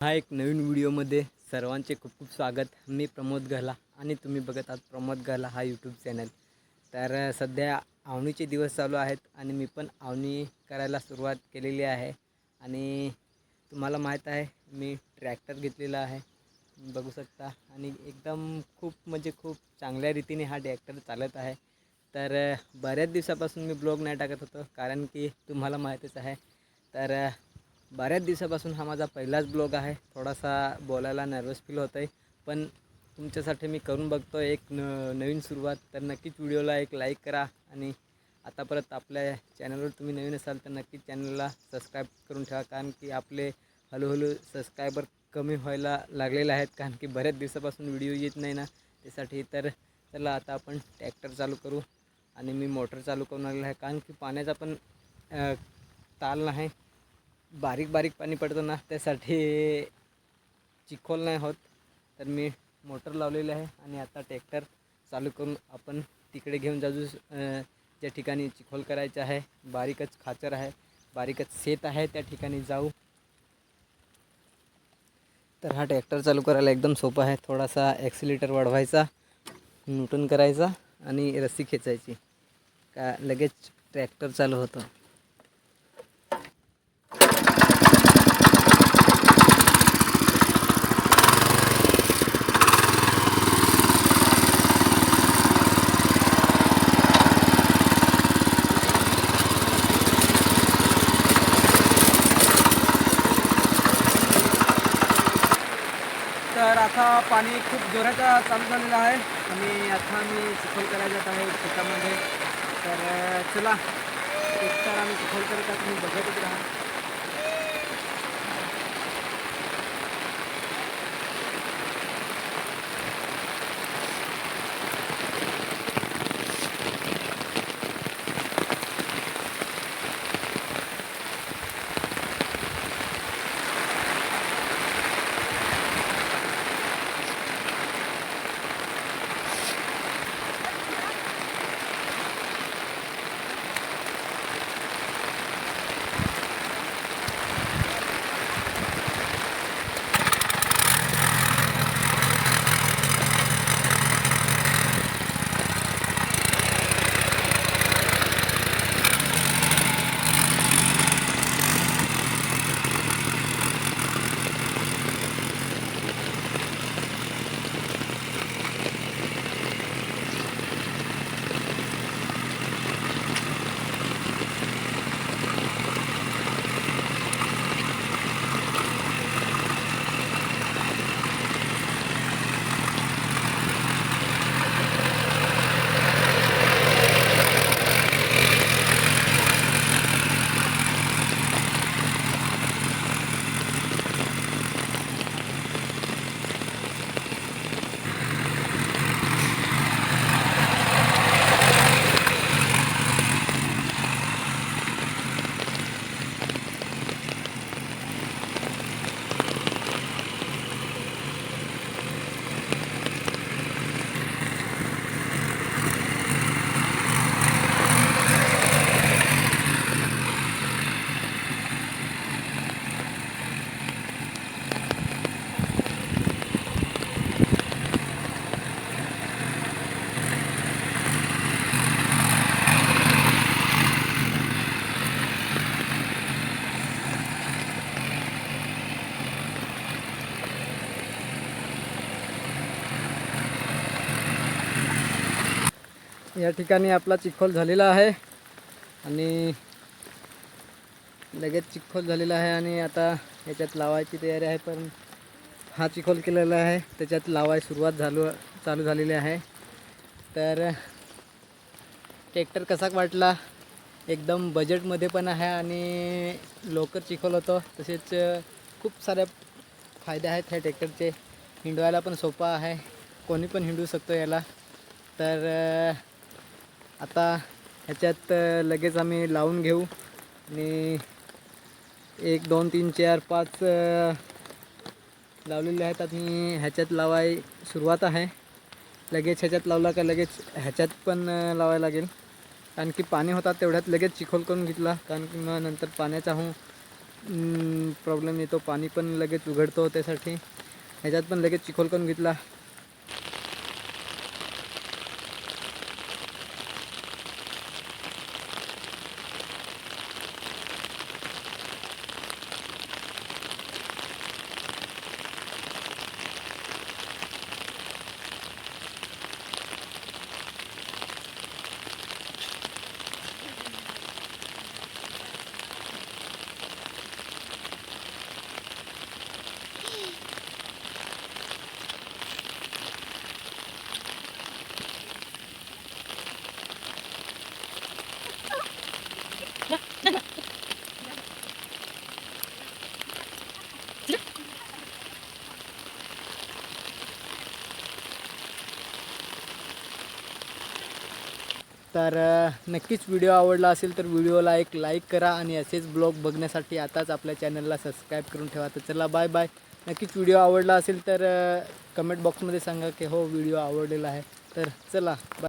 हा एक नवीन व्हिडिओमध्ये सर्वांचे खूप खूप स्वागत. मी प्रमोद गहला आणि तुम्ही बघत आहात प्रमोद गहला हा यूट्यूब चॅनल तर सध्या आवणीचे दिवस चालू आहेत आणि मी पण आवणी करायला सुरुवात केलेली आहे. आणि तुम्हाला माहीत आहे मी ट्रॅक्टर घेतलेला आहे. बघू शकता. आणि एकदम खूप म्हणजे खूप चांगल्या रीतीने हा ट्रॅक्टर चालत आहे. तर बऱ्याच दिवसापासून मी ब्लॉग नाही टाकत होतो कारण की तुम्हाला माहीतच आहे. तर बऱ्याच दिवसापासून हा माझा पहिलाच ब्लॉग आहे. थोडासा बोलायला नर्वस फील होतं आहे पण तुमच्यासाठी मी करून बघतो एक न नवीन सुरुवात. तर नक्कीच व्हिडिओला एक लाईक करा. आणि आता परत आपल्या चॅनलवर तुम्ही नवीन असाल तर नक्कीच चॅनलला सबस्क्राईब करून ठेवा. कारण की आपले हळूहळू सबस्क्रायबर कमी व्हायला लागलेले आहेत. कारण की बऱ्याच दिवसापासून व्हिडिओ येत नाही ना. त्यासाठी तर चला आता आपण ट्रॅक्टर चालू करू. आणि मी मोटर चालू करून आलेला आहे. कारण की पाण्याचा पण ताल नाही. बारीक बारीक पाणी पडतं ना त्यासाठी चिखोल नाही होत. तर मी मोटर लावलेली आहे आणि आता ट्रॅक्टर चालू करून आपण तिकडे घेऊन जाऊ ज्या ठिकाणी चिखोल करायचं आहे. बारीकच खाचर आहे बारीकच शेत आहे त्या ठिकाणी जाऊ. तर हा ट्रॅक्टर चालू करायला एकदम सोपा आहे. थोडासा ॲक्सिलेटर वाढवायचा न्यूटन करायचा आणि रस्सी खेचायची. का लगेच ट्रॅक्टर चालू होतं तर आता पाणी खूप जोराचं चालू झालेलं आहे. आणि आता मी चिखल करायला जात आहे शेतामध्ये. तर चला एक तर आम्ही चिखल करत आहोत, तुम्ही बघतच राहा. या ठिकाणी आपला चिखोल झालेला आहे. आणि लगेच चिखोल झालेला आहे आणि आता याच्यात लावायची तयारी आहे पण हा चिखोल केलेला आहे. त्याच्यात लावाय सुरुवात झालो चालू झालेली आहे. तर ट्रॅक्टर कसा वाटला? एकदम बजेटमध्ये पण आहे आणि लवकर चिखोल होतं. तसेच खूप साऱ्या फायदे आहेत ह्या ट्रॅक्टरचे. हिंडवायला पण सोपा आहे. कोणी पण हिंडू शकतो याला. तर आता ह्याच्यात लगेच आम्ही लावून घेऊ. आणि एक दोन तीन चार पाच लावलेले आहेत. आणि ह्याच्यात लावाय सुरुवात आहे. लगेच ह्याच्यात लावला का लगेच ह्याच्यात पण लावायला लागेल. कारण की पाणी होतात तेवढ्यात लगेच चिखोल करून घेतला. कारण की मग नंतर पाण्याचा हो प्रॉब्लेम येतो. पाणी पण लगेच उघडतो त्यासाठी. ह्याच्यात पण लगेच चिखोल करून घेतला. तर नक्कीच व्हिडिओ आवडला असेल तर व्हिडिओला एक लाईक करा आणि असेच ब्लॉग बघण्यासाठी आताच आपल्या चॅनलला सबस्क्राईब करून ठेवा. तर चला बाय बाय. नक्कीच व्हिडिओ आवडला असेल तर कमेंट बॉक्समध्ये सांगा की हो व्हिडिओ आवडलेला आहे. तर चला बाय.